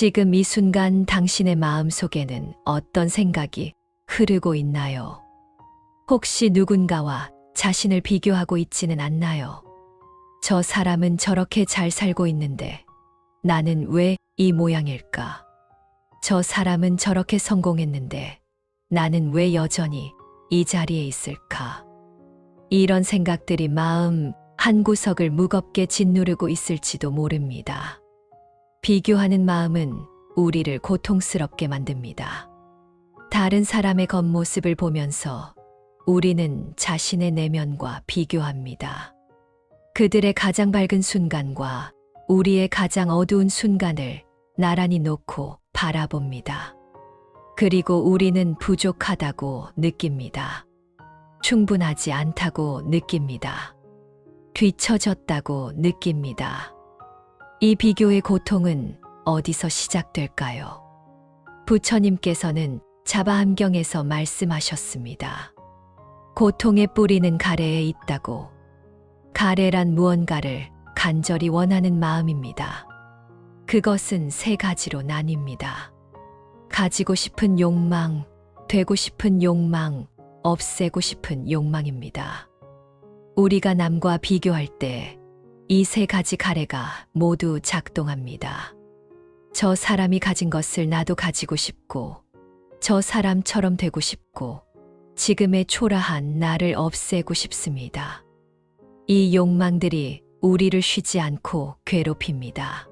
지금 이 순간 당신의 마음 속에는 어떤 생각이 흐르고 있나요? 혹시 누군가와 자신을 비교하고 있지는 않나요? 저 사람은 저렇게 잘 살고 있는데 나는 왜 이 모양일까? 저 사람은 저렇게 성공했는데 나는 왜 여전히 이 자리에 있을까? 이런 생각들이 마음 한 구석을 무겁게 짓누르고 있을지도 모릅니다. 비교하는 마음은 우리를 고통스럽게 만듭니다. 다른 사람의 겉모습을 보면서 우리는 자신의 내면과 비교합니다. 그들의 가장 밝은 순간과 우리의 가장 어두운 순간을 나란히 놓고 바라봅니다. 그리고 우리는 부족하다고 느낍니다. 충분하지 않다고 느낍니다. 뒤처졌다고 느낍니다. 이 비교의 고통은 어디서 시작될까요? 부처님께서는 자바함경에서 말씀하셨습니다. 고통의 뿌리는 가래에 있다고. 가래란 무언가를 간절히 원하는 마음입니다. 그것은 세 가지로 나뉩니다. 가지고 싶은 욕망, 되고 싶은 욕망, 없애고 싶은 욕망입니다. 우리가 남과 비교할 때 이 세 가지 가래가 모두 작동합니다. 저 사람이 가진 것을 나도 가지고 싶고, 저 사람처럼 되고 싶고, 지금의 초라한 나를 없애고 싶습니다. 이 욕망들이 우리를 쉬지 않고 괴롭힙니다.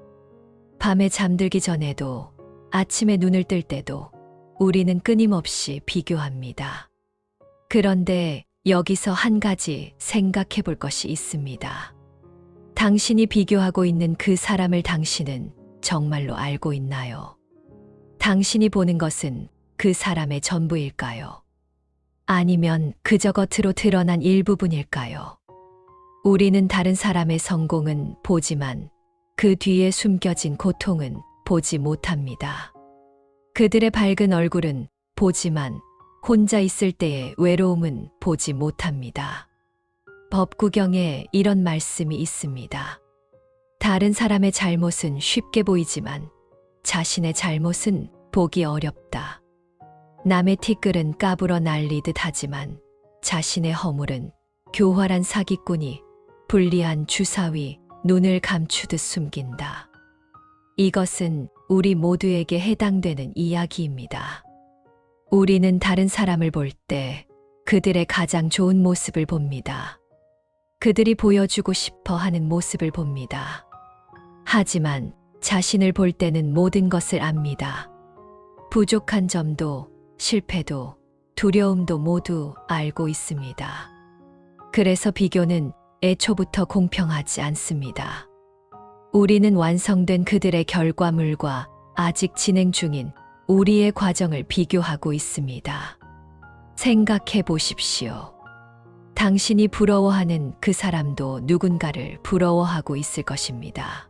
밤에 잠들기 전에도 아침에 눈을 뜰 때도 우리는 끊임없이 비교합니다. 그런데 여기서 한 가지 생각해 볼 것이 있습니다. 당신이 비교하고 있는 그 사람을 당신은 정말로 알고 있나요? 당신이 보는 것은 그 사람의 전부일까요? 아니면 그저 겉으로 드러난 일부분일까요? 우리는 다른 사람의 성공은 보지만 그 뒤에 숨겨진 고통은 보지 못합니다. 그들의 밝은 얼굴은 보지만 혼자 있을 때의 외로움은 보지 못합니다. 법구경에 이런 말씀이 있습니다. 다른 사람의 잘못은 쉽게 보이지만 자신의 잘못은 보기 어렵다. 남의 티끌은 까불어 날리듯 하지만 자신의 허물은 교활한 사기꾼이 불리한 주사위 눈을 감추듯 숨긴다. 이것은 우리 모두에게 해당되는 이야기입니다. 우리는 다른 사람을 볼 때 그들의 가장 좋은 모습을 봅니다. 그들이 보여주고 싶어 하는 모습을 봅니다. 하지만 자신을 볼 때는 모든 것을 압니다. 부족한 점도 실패도 두려움도 모두 알고 있습니다. 그래서 비교는 애초부터 공평하지 않습니다. 우리는 완성된 그들의 결과물과 아직 진행 중인 우리의 과정을 비교하고 있습니다. 생각해 보십시오. 당신이 부러워하는 그 사람도 누군가를 부러워하고 있을 것입니다.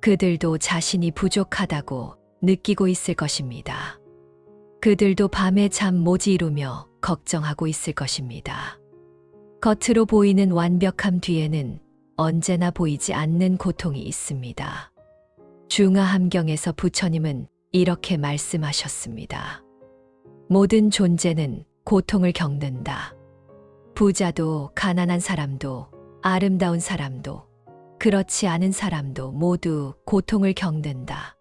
그들도 자신이 부족하다고 느끼고 있을 것입니다. 그들도 밤에 잠 못 이루며 걱정하고 있을 것입니다. 겉으로 보이는 완벽함 뒤에는 언제나 보이지 않는 고통이 있습니다. 중화함경에서 부처님은 이렇게 말씀하셨습니다. 모든 존재는 고통을 겪는다. 부자도 가난한 사람도 아름다운 사람도 그렇지 않은 사람도 모두 고통을 겪는다.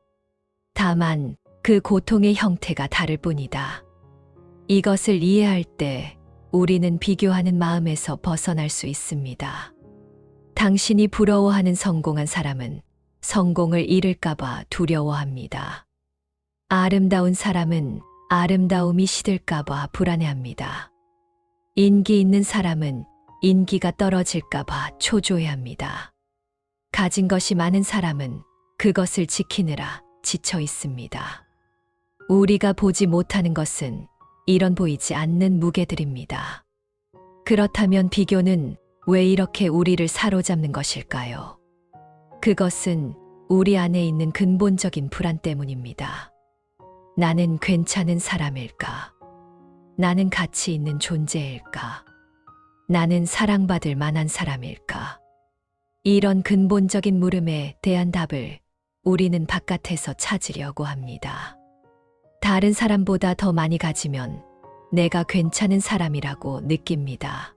다만 그 고통의 형태가 다를 뿐이다. 이것을 이해할 때 우리는 비교하는 마음에서 벗어날 수 있습니다. 당신이 부러워하는 성공한 사람은 성공을 잃을까봐 두려워합니다. 아름다운 사람은 아름다움이 시들까봐 불안해합니다. 인기 있는 사람은 인기가 떨어질까봐 초조해합니다. 가진 것이 많은 사람은 그것을 지키느라 지쳐 있습니다. 우리가 보지 못하는 것은 이런 보이지 않는 무게들입니다. 그렇다면 비교는 왜 이렇게 우리를 사로잡는 것일까요? 그것은 우리 안에 있는 근본적인 불안 때문입니다. 나는 괜찮은 사람일까? 나는 가치 있는 존재일까? 나는 사랑받을 만한 사람일까? 이런 근본적인 물음에 대한 답을 우리는 바깥에서 찾으려고 합니다. 다른 사람보다 더 많이 가지면 내가 괜찮은 사람이라고 느낍니다.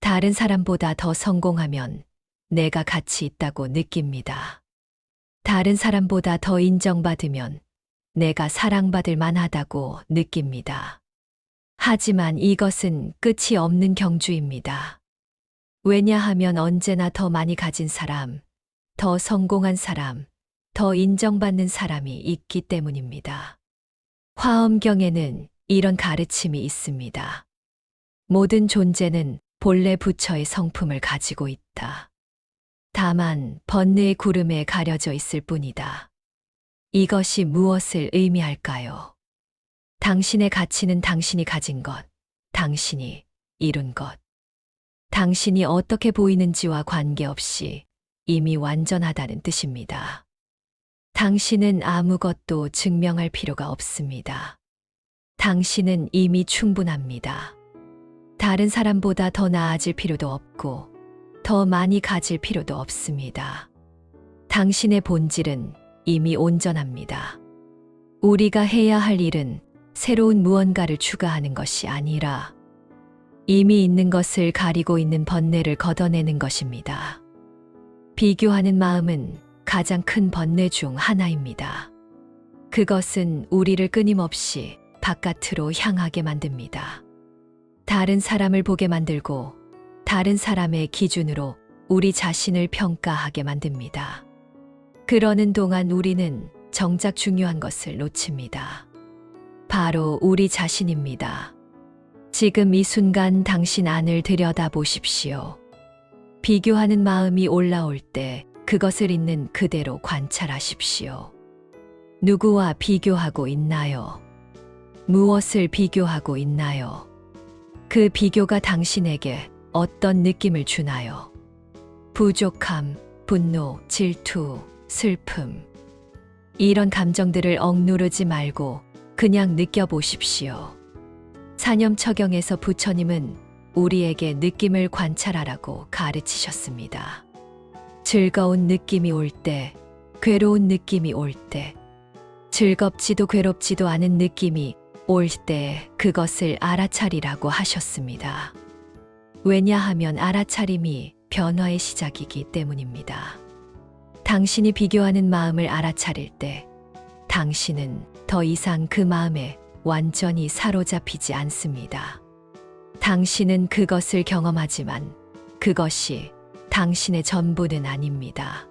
다른 사람보다 더 성공하면 내가 가치 있다고 느낍니다. 다른 사람보다 더 인정받으면 내가 사랑받을 만하다고 느낍니다. 하지만 이것은 끝이 없는 경주입니다. 왜냐하면 언제나 더 많이 가진 사람, 더 성공한 사람, 더 인정받는 사람이 있기 때문입니다. 화엄경에는 이런 가르침이 있습니다. 모든 존재는 본래 부처의 성품을 가지고 있다. 다만 번뇌의 구름에 가려져 있을 뿐이다. 이것이 무엇을 의미할까요? 당신의 가치는 당신이 가진 것, 당신이 이룬 것. 당신이 어떻게 보이는지와 관계없이 이미 완전하다는 뜻입니다. 당신은 아무것도 증명할 필요가 없습니다. 당신은 이미 충분합니다. 다른 사람보다 더 나아질 필요도 없고, 더 많이 가질 필요도 없습니다. 당신의 본질은 이미 온전합니다. 우리가 해야 할 일은 새로운 무언가를 추가하는 것이 아니라 이미 있는 것을 가리고 있는 번뇌를 걷어내는 것입니다. 비교하는 마음은 가장 큰 번뇌 중 하나입니다. 그것은 우리를 끊임없이 바깥으로 향하게 만듭니다. 다른 사람을 보게 만들고 다른 사람의 기준으로 우리 자신을 평가하게 만듭니다. 그러는 동안 우리는 정작 중요한 것을 놓칩니다. 바로 우리 자신입니다. 지금 이 순간 당신 안을 들여다 보십시오. 비교하는 마음이 올라올 때 그것을 있는 그대로 관찰하십시오. 누구와 비교하고 있나요? 무엇을 비교하고 있나요? 그 비교가 당신에게 어떤 느낌을 주나요? 부족함, 분노, 질투, 슬픔. 이런 감정들을 억누르지 말고 그냥 느껴보십시오. 사념 처경에서 부처님은 우리에게 느낌을 관찰하라고 가르치셨습니다. 즐거운 느낌이 올 때, 괴로운 느낌이 올 때, 즐겁지도 괴롭지도 않은 느낌이 올 때 그것을 알아차리라고 하셨습니다. 왜냐하면 알아차림이 변화의 시작이기 때문입니다. 당신이 비교하는 마음을 알아차릴 때, 당신은 더 이상 그 마음에 완전히 사로잡히지 않습니다. 당신은 그것을 경험하지만 그것이 당신의 전부는 아닙니다.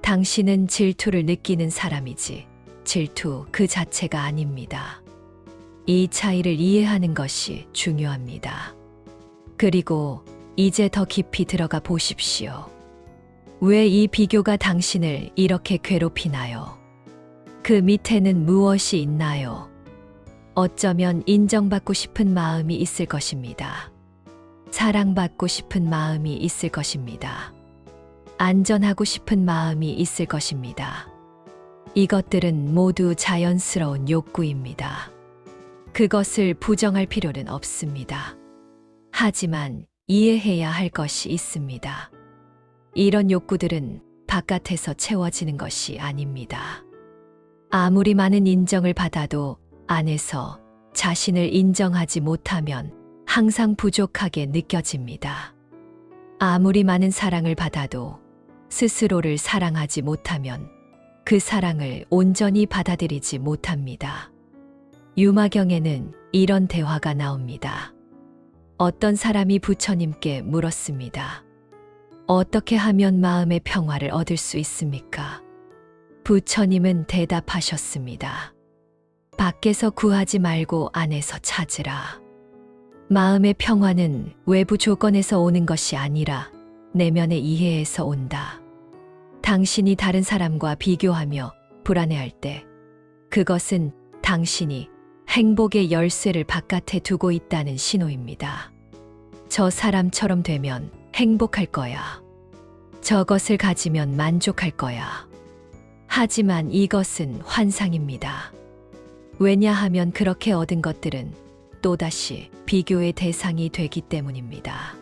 당신은 질투를 느끼는 사람이지 질투 그 자체가 아닙니다. 이 차이를 이해하는 것이 중요합니다. 그리고 이제 더 깊이 들어가 보십시오. 왜 이 비교가 당신을 이렇게 괴롭히나요? 그 밑에는 무엇이 있나요? 어쩌면 인정받고 싶은 마음이 있을 것입니다. 사랑받고 싶은 마음이 있을 것입니다. 안전하고 싶은 마음이 있을 것입니다. 이것들은 모두 자연스러운 욕구입니다. 그것을 부정할 필요는 없습니다. 하지만 이해해야 할 것이 있습니다. 이런 욕구들은 바깥에서 채워지는 것이 아닙니다. 아무리 많은 인정을 받아도 안에서 자신을 인정하지 못하면 항상 부족하게 느껴집니다. 아무리 많은 사랑을 받아도 스스로를 사랑하지 못하면 그 사랑을 온전히 받아들이지 못합니다. 유마경에는 이런 대화가 나옵니다. 어떤 사람이 부처님께 물었습니다. 어떻게 하면 마음의 평화를 얻을 수 있습니까? 부처님은 대답하셨습니다. 밖에서 구하지 말고 안에서 찾으라. 마음의 평화는 외부 조건에서 오는 것이 아니라 내면의 이해에서 온다. 당신이 다른 사람과 비교하며 불안해할 때 그것은 당신이 행복의 열쇠를 바깥에 두고 있다는 신호입니다. 저 사람처럼 되면 행복할 거야. 저것을 가지면 만족할 거야. 하지만 이것은 환상입니다. 왜냐하면 그렇게 얻은 것들은 또다시 비교의 대상이 되기 때문입니다.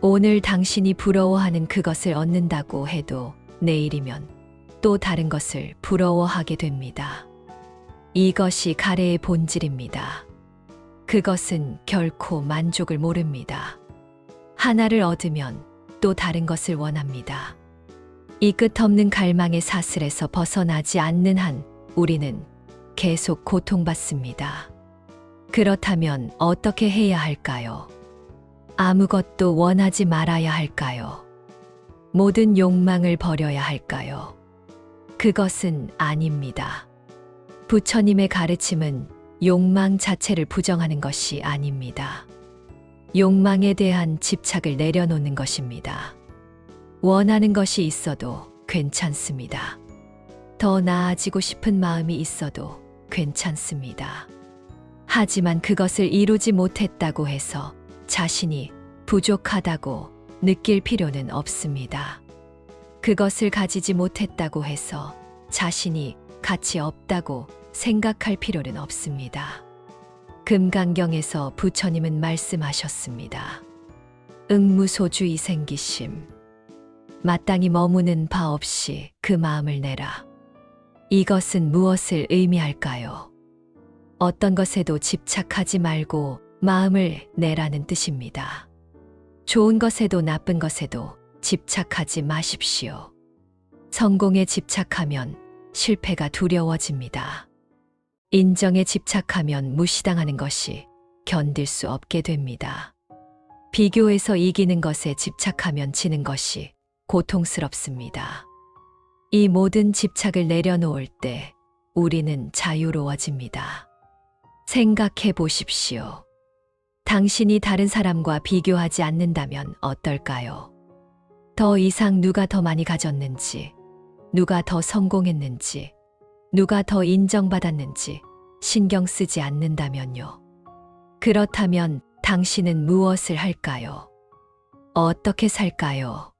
오늘 당신이 부러워하는 그것을 얻는다고 해도 내일이면 또 다른 것을 부러워하게 됩니다. 이것이 가래의 본질입니다. 그것은 결코 만족을 모릅니다. 하나를 얻으면 또 다른 것을 원합니다. 이 끝없는 갈망의 사슬에서 벗어나지 않는 한 우리는 계속 고통받습니다. 그렇다면 어떻게 해야 할까요? 아무것도 원하지 말아야 할까요? 모든 욕망을 버려야 할까요? 그것은 아닙니다. 부처님의 가르침은 욕망 자체를 부정하는 것이 아닙니다. 욕망에 대한 집착을 내려놓는 것입니다. 원하는 것이 있어도 괜찮습니다. 더 나아지고 싶은 마음이 있어도 괜찮습니다. 하지만 그것을 이루지 못했다고 해서 자신이 부족하다고 느낄 필요는 없습니다. 그것을 가지지 못했다고 해서 자신이 가치 없다고 생각할 필요는 없습니다. 금강경에서 부처님은 말씀하셨습니다. 응무소주의 생기심. 마땅히 머무는 바 없이 그 마음을 내라. 이것은 무엇을 의미할까요? 어떤 것에도 집착하지 말고 마음을 내라는 뜻입니다. 좋은 것에도 나쁜 것에도 집착하지 마십시오. 성공에 집착하면 실패가 두려워집니다. 인정에 집착하면 무시당하는 것이 견딜 수 없게 됩니다. 비교에서 이기는 것에 집착하면 지는 것이 고통스럽습니다. 이 모든 집착을 내려놓을 때 우리는 자유로워집니다. 생각해 보십시오. 당신이 다른 사람과 비교하지 않는다면 어떨까요? 더 이상 누가 더 많이 가졌는지, 누가 더 성공했는지, 누가 더 인정받았는지 신경 쓰지 않는다면요. 그렇다면 당신은 무엇을 할까요? 어떻게 살까요?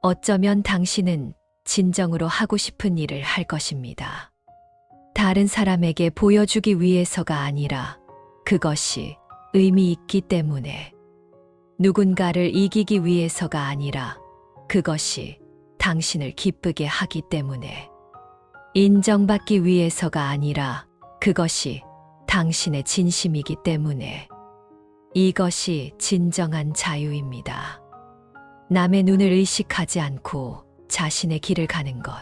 어쩌면 당신은 진정으로 하고 싶은 일을 할 것입니다. 다른 사람에게 보여주기 위해서가 아니라 그것이 의미 있기 때문에 누군가를 이기기 위해서가 아니라 그것이 당신을 기쁘게 하기 때문에 인정받기 위해서가 아니라 그것이 당신의 진심이기 때문에 이것이 진정한 자유입니다. 남의 눈을 의식하지 않고 자신의 길을 가는 것.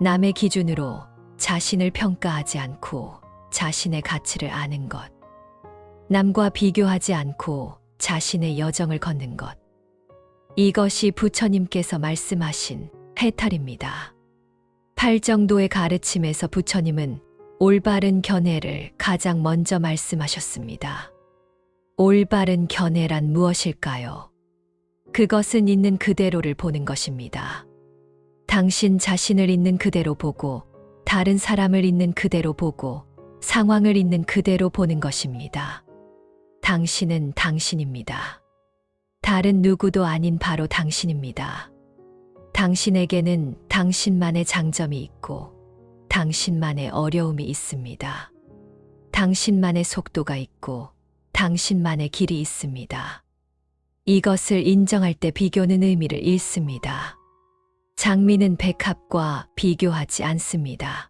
남의 기준으로 자신을 평가하지 않고 자신의 가치를 아는 것. 남과 비교하지 않고 자신의 여정을 걷는 것. 이것이 부처님께서 말씀하신 해탈입니다. 팔 정도의 가르침에서 부처님은 올바른 견해를 가장 먼저 말씀하셨습니다. 올바른 견해란 무엇일까요? 그것은 있는 그대로를 보는 것입니다. 당신 자신을 있는 그대로 보고, 다른 사람을 있는 그대로 보고, 상황을 있는 그대로 보는 것입니다. 당신은 당신입니다. 다른 누구도 아닌 바로 당신입니다. 당신에게는 당신만의 장점이 있고, 당신만의 어려움이 있습니다. 당신만의 속도가 있고, 당신만의 길이 있습니다. 이것을 인정할 때 비교는 의미를 잃습니다. 장미는 백합과 비교하지 않습니다.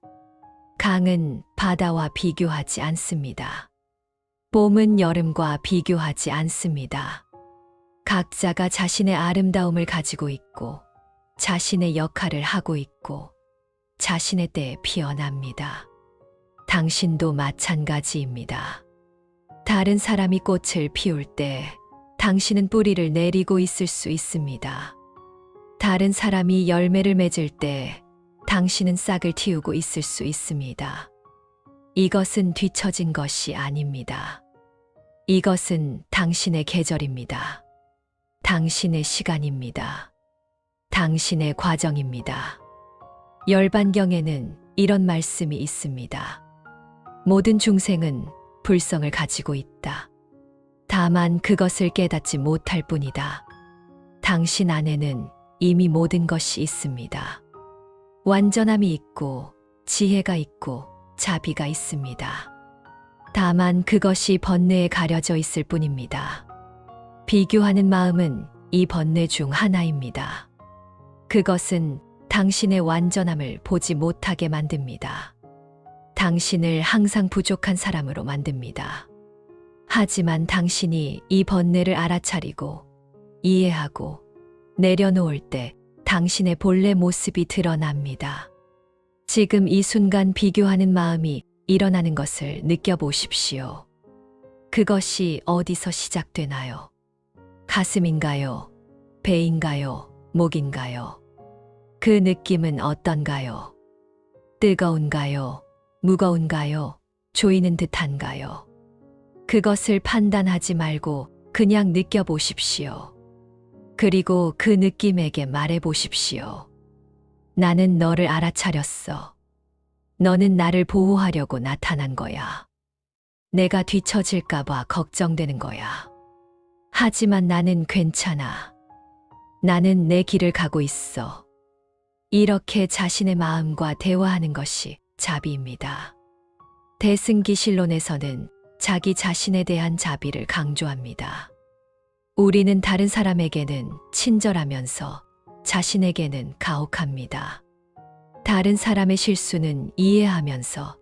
강은 바다와 비교하지 않습니다. 봄은 여름과 비교하지 않습니다. 각자가 자신의 아름다움을 가지고 있고, 자신의 역할을 하고 있고, 자신의 때에 피어납니다. 당신도 마찬가지입니다. 다른 사람이 꽃을 피울 때 당신은 뿌리를 내리고 있을 수 있습니다. 다른 사람이 열매를 맺을 때 당신은 싹을 틔우고 있을 수 있습니다. 이것은 뒤처진 것이 아닙니다. 이것은 당신의 계절입니다. 당신의 시간입니다. 당신의 과정입니다. 열반경에는 이런 말씀이 있습니다. 모든 중생은 불성을 가지고 있다. 다만 그것을 깨닫지 못할 뿐이다. 당신 안에는 이미 모든 것이 있습니다. 완전함이 있고, 지혜가 있고, 자비가 있습니다. 다만 그것이 번뇌에 가려져 있을 뿐입니다. 비교하는 마음은 이 번뇌 중 하나입니다. 그것은 당신의 완전함을 보지 못하게 만듭니다. 당신을 항상 부족한 사람으로 만듭니다. 하지만 당신이 이 번뇌를 알아차리고 이해하고 내려놓을 때 당신의 본래 모습이 드러납니다. 지금 이 순간 비교하는 마음이 일어나는 것을 느껴보십시오. 그것이 어디서 시작되나요? 가슴인가요? 배인가요? 목인가요? 그 느낌은 어떤가요? 뜨거운가요? 무거운가요? 조이는 듯한가요? 그것을 판단하지 말고 그냥 느껴보십시오. 그리고 그 느낌에게 말해보십시오. 나는 너를 알아차렸어. 너는 나를 보호하려고 나타난 거야. 내가 뒤처질까봐 걱정되는 거야. 하지만 나는 괜찮아. 나는 내 길을 가고 있어. 이렇게 자신의 마음과 대화하는 것이 자비입니다. 대승기실론에서는 자기 자신에 대한 자비를 강조합니다. 우리는 다른 사람에게는 친절하면서 자신에게는 가혹합니다. 다른 사람의 실수는 이해하면서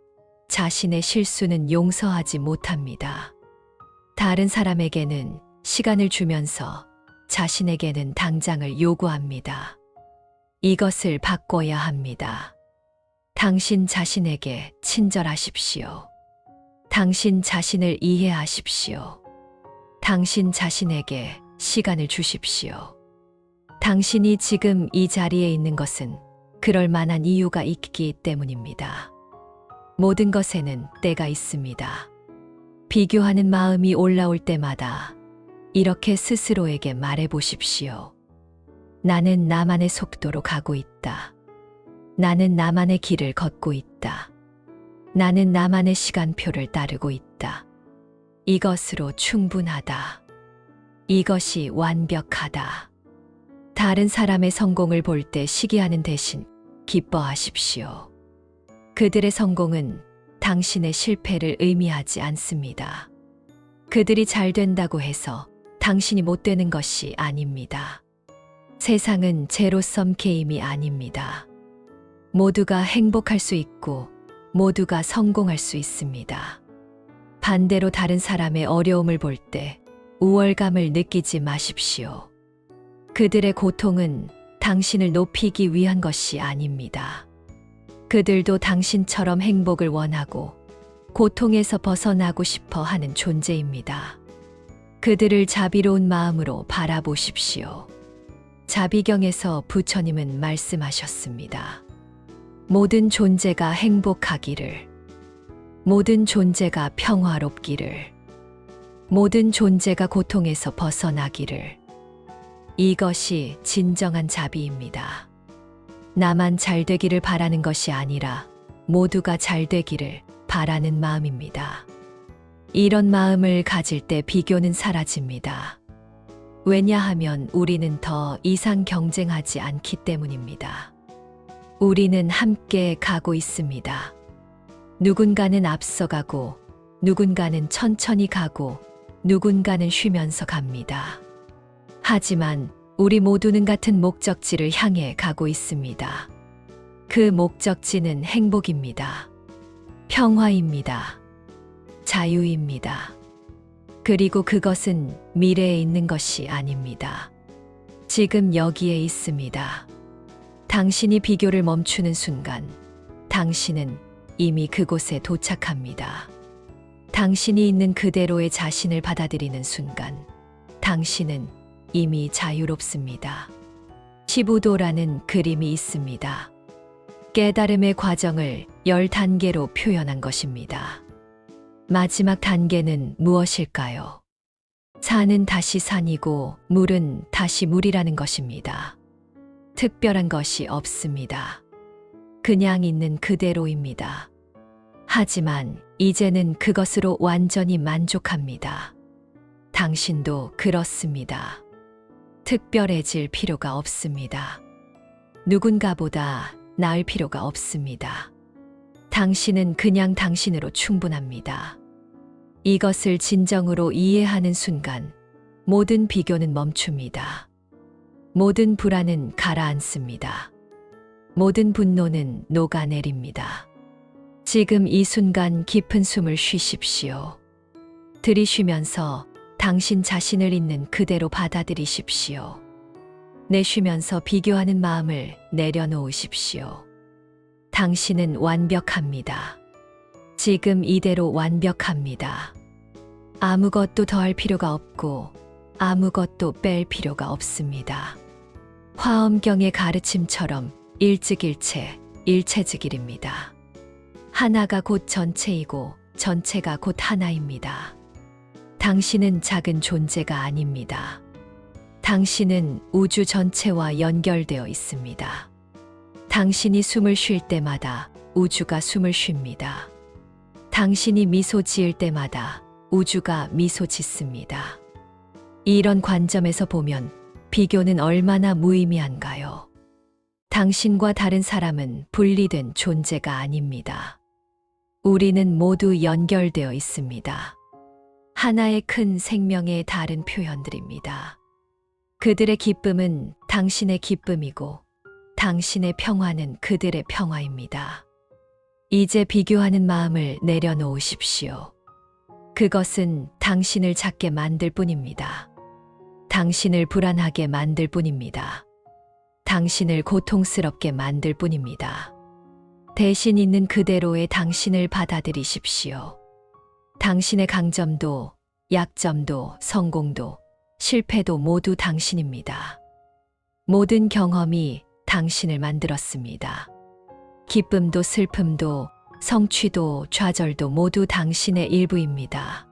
자신의 실수는 용서하지 못합니다. 다른 사람에게는 시간을 주면서 자신에게는 당장을 요구합니다. 이것을 바꿔야 합니다. 당신 자신에게 친절하십시오. 당신 자신을 이해하십시오. 당신 자신에게 시간을 주십시오. 당신이 지금 이 자리에 있는 것은 그럴 만한 이유가 있기 때문입니다. 모든 것에는 때가 있습니다. 비교하는 마음이 올라올 때마다 이렇게 스스로에게 말해 보십시오. 나는 나만의 속도로 가고 있다. 나는 나만의 길을 걷고 있다. 나는 나만의 시간표를 따르고 있다. 이것으로 충분하다. 이것이 완벽하다. 다른 사람의 성공을 볼 때 시기하는 대신 기뻐하십시오. 그들의 성공은 당신의 실패를 의미하지 않습니다. 그들이 잘 된다고 해서 당신이 못 되는 것이 아닙니다. 세상은 제로섬 게임이 아닙니다. 모두가 행복할 수 있고 모두가 성공할 수 있습니다. 반대로 다른 사람의 어려움을 볼 때 우월감을 느끼지 마십시오. 그들의 고통은 당신을 높이기 위한 것이 아닙니다. 그들도 당신처럼 행복을 원하고 고통에서 벗어나고 싶어 하는 존재입니다. 그들을 자비로운 마음으로 바라보십시오. 자비경에서 부처님은 말씀하셨습니다. 모든 존재가 행복하기를, 모든 존재가 평화롭기를, 모든 존재가 고통에서 벗어나기를. 이것이 진정한 자비입니다. 나만 잘 되기를 바라는 것이 아니라 모두가 잘 되기를 바라는 마음입니다. 이런 마음을 가질 때 비교는 사라집니다. 왜냐하면 우리는 더 이상 경쟁하지 않기 때문입니다. 우리는 함께 가고 있습니다. 누군가는 앞서가고, 누군가는 천천히 가고, 누군가는 쉬면서 갑니다. 하지만 우리 모두는 같은 목적지를 향해 가고 있습니다. 그 목적지는 행복입니다. 평화입니다. 자유입니다. 그리고 그것은 미래에 있는 것이 아닙니다. 지금 여기에 있습니다. 당신이 비교를 멈추는 순간, 당신은 이미 그곳에 도착합니다. 당신이 있는 그대로의 자신을 받아들이는 순간, 당신은 이미 자유롭습니다. 시부도라는 그림이 있습니다. 깨달음의 과정을 열 단계로 표현한 것입니다. 마지막 단계는 무엇일까요? 산은 다시 산이고 물은 다시 물이라는 것입니다. 특별한 것이 없습니다. 그냥 있는 그대로입니다. 하지만 이제는 그것으로 완전히 만족합니다. 당신도 그렇습니다. 특별해질 필요가 없습니다. 누군가보다 나을 필요가 없습니다. 당신은 그냥 당신으로 충분합니다. 이것을 진정으로 이해하는 순간 모든 비교는 멈춥니다. 모든 불안은 가라앉습니다. 모든 분노는 녹아내립니다. 지금 이 순간 깊은 숨을 쉬십시오. 들이쉬면서 당신 자신을 있는 그대로 받아들이십시오. 내쉬면서 비교하는 마음을 내려놓으십시오. 당신은 완벽합니다. 지금 이대로 완벽합니다. 아무것도 더할 필요가 없고 아무것도 뺄 필요가 없습니다. 화엄경의 가르침처럼 일즉일체, 일체즉일입니다. 하나가 곧 전체이고 전체가 곧 하나입니다. 당신은 작은 존재가 아닙니다. 당신은 우주 전체와 연결되어 있습니다. 당신이 숨을 쉴 때마다 우주가 숨을 쉽니다. 당신이 미소 지을 때마다 우주가 미소 짓습니다. 이런 관점에서 보면 비교는 얼마나 무의미한가요? 당신과 다른 사람은 분리된 존재가 아닙니다. 우리는 모두 연결되어 있습니다. 하나의 큰 생명의 다른 표현들입니다. 그들의 기쁨은 당신의 기쁨이고 당신의 평화는 그들의 평화입니다. 이제 비교하는 마음을 내려놓으십시오. 그것은 당신을 작게 만들 뿐입니다. 당신을 불안하게 만들 뿐입니다. 당신을 고통스럽게 만들 뿐입니다. 대신 있는 그대로의 당신을 받아들이십시오. 당신의 강점도, 약점도, 성공도, 실패도 모두 당신입니다. 모든 경험이 당신을 만들었습니다. 기쁨도 슬픔도, 성취도, 좌절도 모두 당신의 일부입니다.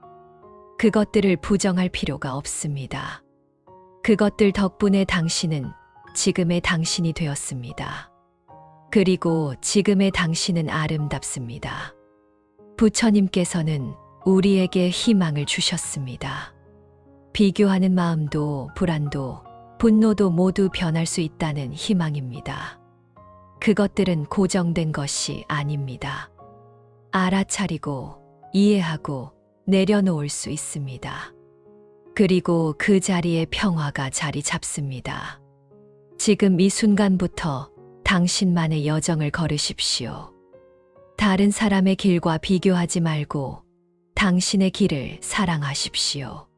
그것들을 부정할 필요가 없습니다. 그것들 덕분에 당신은 지금의 당신이 되었습니다. 그리고 지금의 당신은 아름답습니다. 부처님께서는 우리에게 희망을 주셨습니다. 비교하는 마음도 불안도 분노도 모두 변할 수 있다는 희망입니다. 그것들은 고정된 것이 아닙니다. 알아차리고 이해하고 내려놓을 수 있습니다. 그리고 그 자리에 평화가 자리 잡습니다. 지금 이 순간부터 당신만의 여정을 걸으십시오. 다른 사람의 길과 비교하지 말고 당신의 길을 사랑하십시오.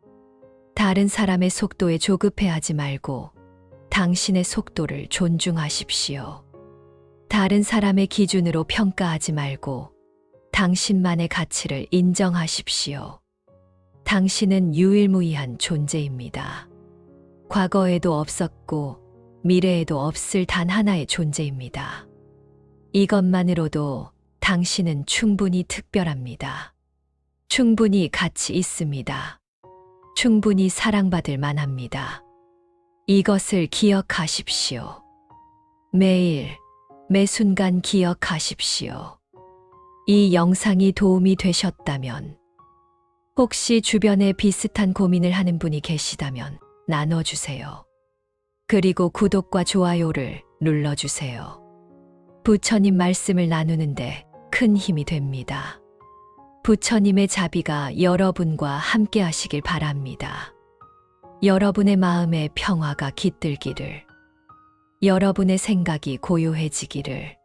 다른 사람의 속도에 조급해하지 말고 당신의 속도를 존중하십시오. 다른 사람의 기준으로 평가하지 말고 당신만의 가치를 인정하십시오. 당신은 유일무이한 존재입니다. 과거에도 없었고 미래에도 없을 단 하나의 존재입니다. 이것만으로도 당신은 충분히 특별합니다. 충분히 가치 있습니다. 충분히 사랑받을 만합니다. 이것을 기억하십시오. 매일, 매 순간 기억하십시오. 이 영상이 도움이 되셨다면, 혹시 주변에 비슷한 고민을 하는 분이 계시다면 나눠주세요. 그리고 구독과 좋아요를 눌러주세요. 부처님 말씀을 나누는데 큰 힘이 됩니다. 부처님의 자비가 여러분과 함께 하시길 바랍니다. 여러분의 마음에 평화가 깃들기를, 여러분의 생각이 고요해지기를,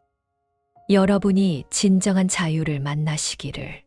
여러분이 진정한 자유를 만나시기를,